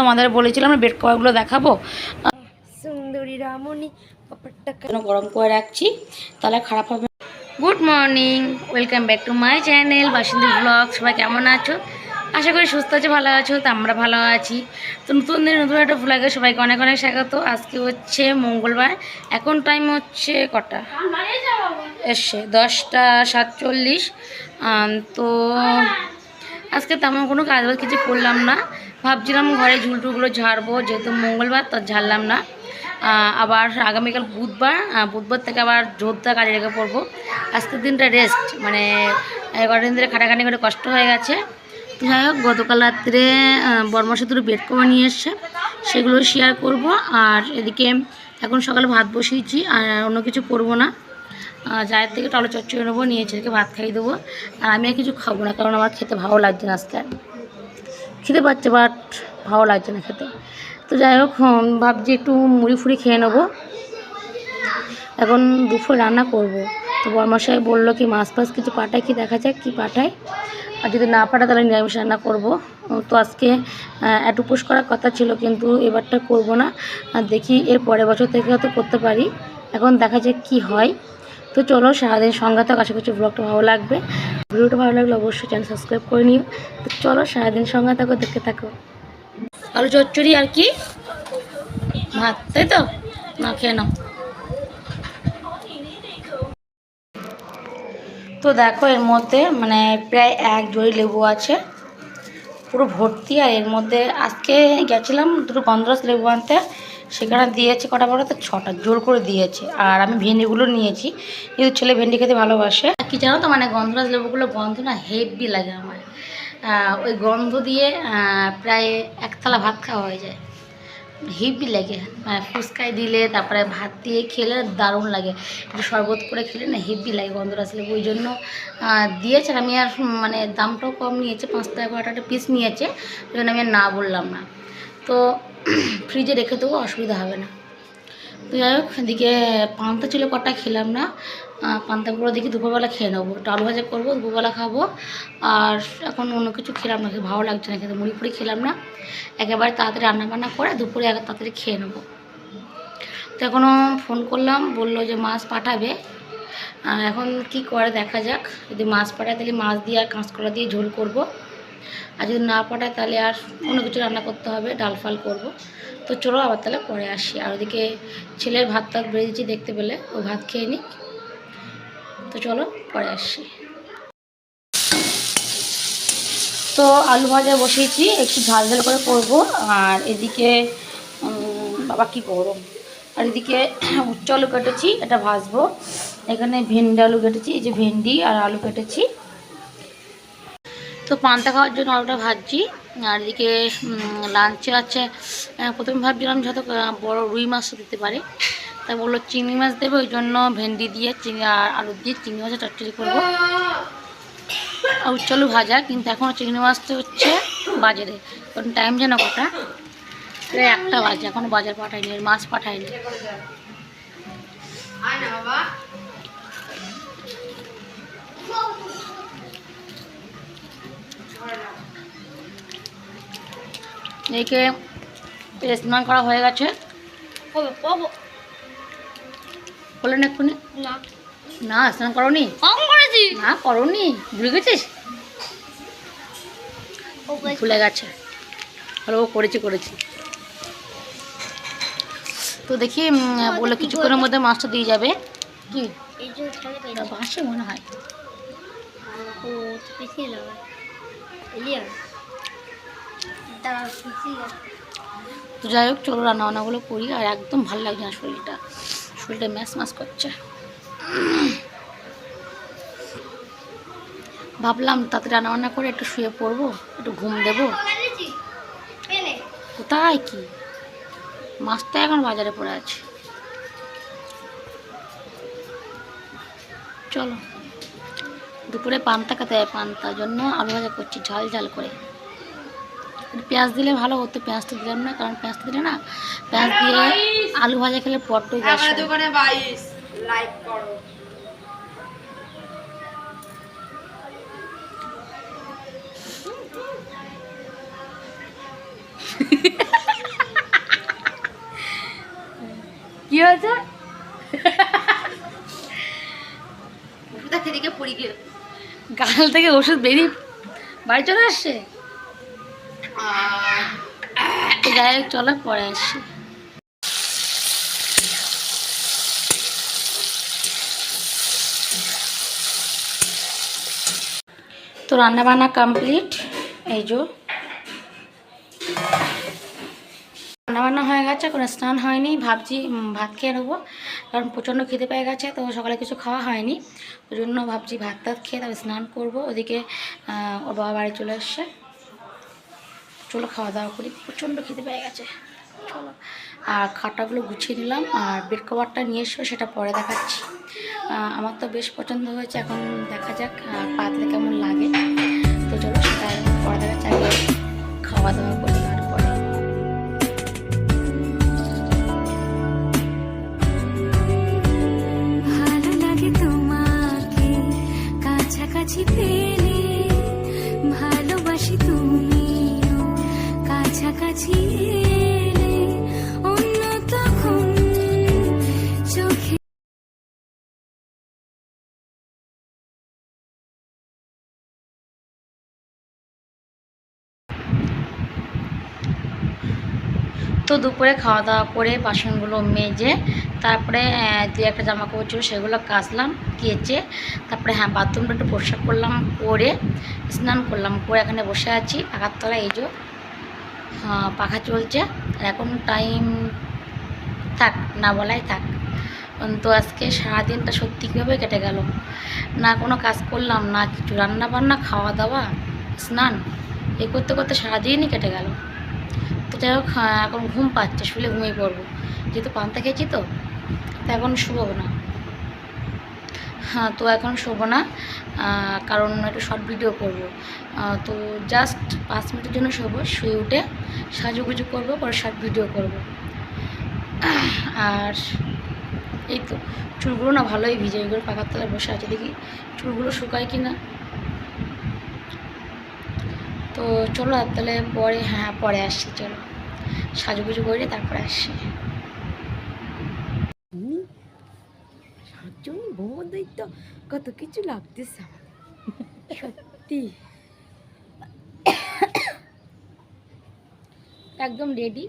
তোমাদের বলেছিলাম না বেড কভারগুলো দেখাবো। সুন্দরী রামণি ব্যাপারটা কেন গরম করে রাখছি তাহলে খারাপ হবে good morning welcome back to my channel Basanti blog সবাই কেমন আছো? আশা করি সুস্থ আছে ভালো আছো তো আমরা ভালো আছি। তো নতুন দিন নতুন একটা ভ্লগে সবাইকে অনেক অনেক স্বাগত। আজকে হচ্ছে মঙ্গলবার এখন টাইম হচ্ছে কটা? এসছে দশটা সাতচল্লিশ। তো আজকে তেমন কোনো কাজ বাজ কিছু করলাম না। ভাবছিলাম ঘরে ঝুলটুলগুলো ঝাড়বো, যেহেতু মঙ্গলবার তো ঝাড়লাম না। আবার আগামীকাল বুধবার বুধবার থেকে আবার জোরদার কাজে লেগে পড়ব। আজকের দিনটা রেস্ট মানে এগারো দিন ধরে খাটাখাটি করে কষ্ট হয়ে গেছে। যাই হোক, গতকাল রাত্রে বর্মা সেতুর বেড কভার নিয়ে এসছে, সেগুলো শেয়ার করব। আর এদিকে এখন সকালে ভাত বসিয়েছি, আর অন্য কিছু করব না। জায়ের থেকে টলো চচ্চড়ি নেব, নিয়ে ছেলেকে ভাত খাইয়ে দেবো। আর আমি আর কিছু খাব না, কারণ আমার খেতে ভালো লাগছে না আজকে। খেতে পাচ্ছে বাট ভালো লাগছে না খেতে। তো যাই হোক ভাবছি একটু মুড়ি ফুড়ি খেয়ে নেব। এখন দুপুর রান্না করব। তো বরমশাই বলল কি, মাছ ফাছ কিছু পাঠায় কি, দেখা যাক কি পাঠায়। আর যদি না পাঠায়, তাহলে নিরামিষ রান্না করব। তো আজকে একটু উপোস করার কথা ছিল, কিন্তু এবারটা করব না। দেখি এর পরের বছর থেকে হয়তো করতে পারি। এখন দেখা যাক কি হয়। তো চলো সারাদিন সঙ্গে থাক আশা করছি ব্লগটা ভালো লাগবে। ভিডিওটা ভালো লাগলে অবশ্যই চ্যানেল সাবস্ক্রাইব করে নিও। তো চলো সারাদিন সঙ্গে থাকো দেখতে থাকো। আলু চচ্চড়ি আর কি? ভাত, তাই তো? না, খেয়ে নাও। তো দেখো এর মধ্যে মানে প্রায় এক জড়ি লেবু আছে। পুরো ভর্তি আর এর মধ্যে আজকে গেছিলাম দুটো গন্ধরস লেবু আনতে। সেখানে দিয়েছে কটা বড়? তো ছটা, জোর করে দিয়েছে। আর আমি ভেন্ডিগুলো নিয়েছি। কিন্তু ছেলে ভেন্ডি খেতে ভালোবাসে। কি জানো তো মানে গন্ধরাজ লেবুগুলো গন্ধ না হেভি লাগে আমার। ওই গন্ধ দিয়ে প্রায় একতলা ভাত খাওয়া হয়ে যায়। হেভি লাগে। মানে ফুচকায় দিলে, তারপরে ভাত দিয়ে খেলে দারুণ লাগে। একটু শরবত করে খেলে না হেভি লাগে গন্ধরাজ লেবু ওই জন্য দিয়েছে আমি আর মানে দামটাও কম নিয়েছে, পাঁচ টাকা করে একটা পিস নিয়েছে। ওই জন্য আমি আর না বললাম না। তো ফ্রিজে রেখে দেবো, অসুবিধা হবে না। তো যাই হোক, এদিকে পান্তা ছিল, কটা খেলাম না। পান্তাগুলো দেখি দুপুরবেলা খেয়ে নেব। একটু আলু ভাজা করব, দুপুরবেলা খাব। আর এখন অন্য কিছু খেলাম না ভালো লাগছে না খেতে, মুড়ি ফুড়ি খেলাম না। একেবারে তাড়াতাড়ি রান্না বান্না করে দুপুরে এক তাড়াতাড়ি খেয়ে নেব। তো এখনও ফোন করলাম, বলল যে মাছ পাঠাবে। এখন কি করে দেখা যাক। যদি মাছ পাঠায় তাহলে মাছ দিয়ে আর কাঁচকলা দিয়ে ঝোল করব। আর যদি না পাঠায় তাহলে আর অন্য কিছু রান্না করতে হবে, ডাল ফাল করব। তো চলো আবার তাহলে পরে আসি। আর ওদিকে ছেলের ভাত টাত বেড়ে দিচ্ছি দেখতে পেলে, ও ভাত খেয়ে নিক। তো চলো পরে আসছি। তো আলু ভাজা বসিয়েছি, একটু ঝাল ঝাল করে করব, আর এদিকে বাবা কি করো? আর এদিকে উচ্চ আলু কেটেছি, এটা ভাজবো। এখানে ভেন্ডি আলু কেটেছি, এই যে ভেন্ডি আর আলু কেটেছি। তো পান্তা খাওয়ার জন্য আলুটা ভাজছি, আর এদিকে লাঞ্চে আছে প্রথমে ভাবছিলাম যত বড় রুই মাছটা দিতে পারে। তাই বলল, চিংড়ি মাছ দেবে, ওই জন্য ভেন্ডি দিয়ে চিংড়ি আর আলু দিয়ে চিংড়ি মাছের চচ্চড়ি করব। আর উচ্চালু ভাজা, কিন্তু এখনও চিংড়ি মাছটা হচ্ছে বাজারে। কারণ টাইম যেন কটা? প্রায় একটা বাজে এখনও বাজার পাঠায়নি মাছ পাঠায়নি। একে স্নান করা হয়ে গেছে। পাবো বললেন এক্ষুনি। না। না স্নান করনি? কম করেছি। না করনি। ভুলে গেছিস? ভুলে গেছে। আর ও করেছি করেছি। তো দেখি বলল কিছুক্ষণের মধ্যে মাছটা দিয়ে যাবে। কি? বাসে মনে হয়। তো যাই হোক চলো রান্না বান্নাগুলো করি আর একদম ভালো লাগছে না শরীরটা। শরীরটা ম্যাচ ম্যাচ করছে। ভাবলাম তাতে রান্না বান্না করে একটু শুয়ে পড়ব, একটু ঘুম দেবো। কোথায় কি? মাছটা এখন বাজারে পড়ে আছে। চলো। দুপুরে পান্তা খেতে হয়, পান্তার জন্য আলু ভাজা করছি, ঝাল ঝাল করে। পেঁয়াজ দিলে ভালো হতো পেঁয়াজটা দিলাম না কারণ পেঁয়াজটা দিলে না পেঁয়াজ দিয়ে আলু ভাজা খেলে পট্ট বাইশ লাইক কি হয়েছে? গাল থেকে ওষুধ বেরিয়ে বাড়ি চলে আসছে? যাই হোক চলো পরে আসছি তো রান্না বান্না কমপ্লিট এই যো। রান্নাবান্না হয়ে গেছে কোনো স্নান হয়নি, ভাবছি ভাত খেয়ে নেব। কারণ প্রচণ্ড খিদে পেয়ে গেছে, তো সকালে কিছু খাওয়া হয়নি। ওই জন্য ভাবছি ভাত টাত খেয়ে তবে স্নান করব। ওদিকে ওর বাবা বাড়ি চলে এসছে। চলো খাওয়া দাওয়া করি। প্রচণ্ড খিদে পেয়ে গেছে। চলো। আর খাটাগুলো গুছিয়ে নিলাম আর বেড কভারটা নিয়ে এসো, সেটা পরে দেখাচ্ছি। আমার তো বেশ পছন্দ হয়েছে, এখন দেখা যাক পাতলে কেমন লাগে। তো চলো, সেটা পরে দেখাচ্ছি, আগে খাওয়া দাওয়া করি কাছাকাছি পেলে তো দুপুরে খাওয়া দাওয়া করে বাসনগুলো মেজে তারপরে দু একটা জামা কাপড় ছিল সেগুলো কাচলাম, কেচে তারপরে হ্যাঁ বাথরুমটা একটু পরিষ্কার করলাম, করে স্নান করলাম, করে এখানে বসে আছি। পাখার তলায় এই যে পাখা চলছে। আর এখন টাইম থাক, না বলাই থাক। তো আজকে সারাদিনটা সত্যি কীভাবে কেটে গেল? না কোনো কাজ করলাম, না কিছু রান্না বান্না খাওয়া দাওয়া, স্নান, এ করতে করতে সারাদিনই কেটে গেল। তো যাই হোক হ্যাঁ, এখন ঘুম পাচ্ছে শুলে ঘুমিয়ে পড়ব। যেহেতু পান্তা খেয়েছি তো তো এখন শুবো না। হ্যাঁ তো এখন শোবো না কারণ একটু শর্ট ভিডিও করব। তো জাস্ট পাঁচ মিনিটের জন্য শোবো শুয়ে উঠে সাজুগুজু করব পরে শর্ট ভিডিও করব। আর এই তো চুলগুলো না ভালোই ভিজে এগুলো পাকার তলায় বসে আছে দেখি চুলগুলো শুকায় কি না তো চলো আর তাহলে পরে হ্যাঁ পরে আসছি, চলো। সাজুগুজু করে তারপরে আসছি। কত কিছু লাগতেছে সত্যি। একদম রেডি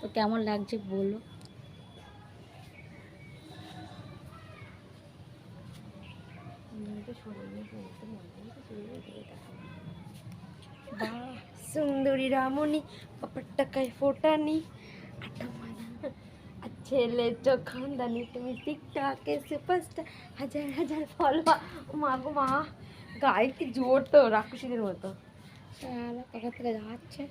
তো কেমন লাগছে বলো। সুন্দরী রামণী বাবার টাকায় ফোটানি ছেলে যখন দানি তুমি টিকটাকে সুপারস্টার হাজার হাজার ফলোয়ার মা গো মা গায়ে কি জোর তো রাক্ষসীদের মতো। পাকা থেকে যাচ্ছে?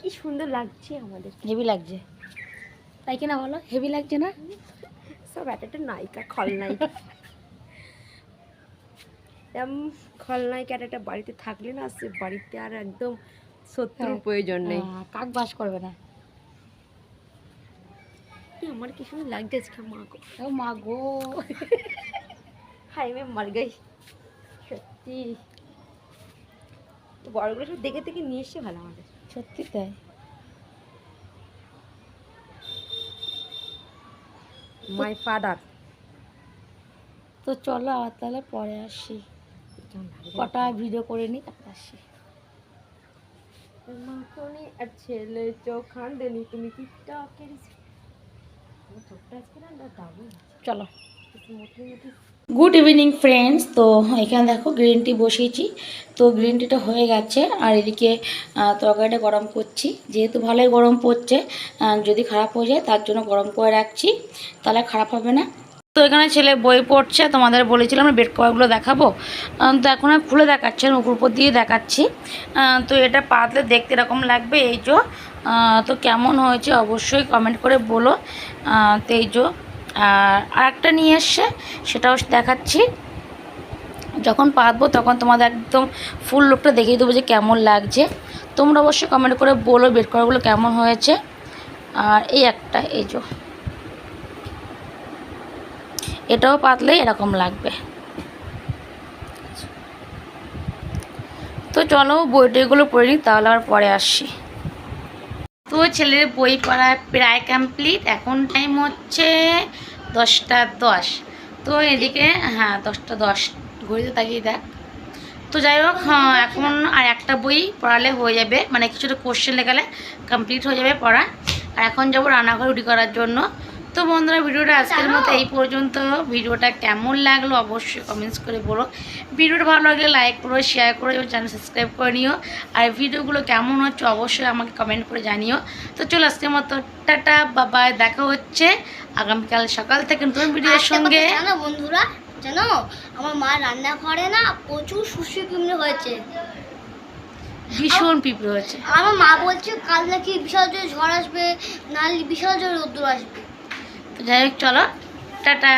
কি সুন্দর লাগছে আমাদের। হেভি লাগছে। তাই কিনা বলো? হেভি লাগছে না? সব একটা একটা নায়িকা খলনায়িকা এরম খলনায়িকা একটা একটা বাড়িতে থাকলে না সে বাড়িতে আর একদম শত্রুর হ্যাঁ। প্রয়োজন নেই। কাক বাস করবে না। আমার কি সুন্দর লাগছে আজকে মা গো? ও মা গো। হাই মে মার গাই সত্যি। তো বড়গুলো সব দেখে দেখে নিয়ে এসছে ভালো আমাদের। সত্যি তাই। মাই ফাদার তো চলো তাহলে পরে আসি। কটা ভিডিও করে নিই তারপর আসি। মাখনি আর ছেলে চোখান দেনি তুমি কি টাকের চোখটা আজকে না দারুণ চলো। গুড ইভিনিং ফ্রেন্ডস তো এখানে দেখো গ্রিন টি বসিয়েছি। তো গ্রিন টিটা হয়ে গেছে আর এদিকে তরকারিটা গরম করছি। যেহেতু ভালোই গরম পড়ছে যদি খারাপ হয়ে যায় তার জন্য গরম করে রাখছি। তাহলে খারাপ হবে না। তো এখানে ছেলে বই পড়ছে তোমাদের বলেছিলাম বেড কভারগুলো দেখাবো। তো এখন আর খুলে দেখাচ্ছে না, উপর উপর দিয়ে দেখাচ্ছি। তো এটা পাতলে দেখতে এরকম লাগবে এই আহ, তো কেমন হয়েছে অবশ্যই কমেন্ট করে বলো। তো এই যে আর আরেকটা নিয়ে এসছে সেটাও দেখাচ্ছি। যখন পাতবো তখন তোমাদের একদম ফুল লুকটা দেখিয়ে দেবো যে কেমন লাগছে। তোমরা অবশ্যই কমেন্ট করে বলো বেড করাগুলো কেমন হয়েছে। আর এই একটা এই যে এটাও পাতলে এরকম লাগবে। তো চলো বইটইগুলো পড়ে নিই, তাহলে আর পরে আসছি। তো ছেলের বই পড়া প্রায় কমপ্লিট এখন টাইম হচ্ছে দশটা দশ। তো এদিকে হ্যাঁ দশটা দশ। ঘড়িতে তাকিয়ে দেখ। তো যাই হোক হ্যাঁ এখন আর একটা বই পড়ালে হয়ে যাবে মানে কিছুটা কোশ্চেন লেখালে কমপ্লিট হয়ে যাবে পড়া। আর এখন যাব রান্নাঘর রুটি করার জন্য। তো বন্ধুরা ভিডিওটা আজকের মতো এই পর্যন্ত। ভিডিওটা কেমন লাগল অবশ্যই কমেন্টস করে বলো। ভিডিওটা ভালো লাগলে লাইক করো শেয়ার করো এবং চ্যানেল সাবস্ক্রাইব করে নিও। আর ভিডিওগুলো কেমন হচ্ছে অবশ্যই আমাকে কমেন্ট করে জানিও। তো চলো আজকের মতো টাটা বাবাই দেখা হচ্ছে আগামীকাল সকাল থেকে নতুন ভিডিওর সঙ্গে। বন্ধুরা? জানো? আমার মা রান্না করে না প্রচুর সুশি কুমড়ো হয়েছে। ভীষণ পিঁপড়ে হয়েছে। আমার মা বলছে কাল নাকি বিশাল জোরে ঝড় আসবে নাহলে বিশাল জোরে রোদ্দুর আসবে। যাই হোক চলো টাটা।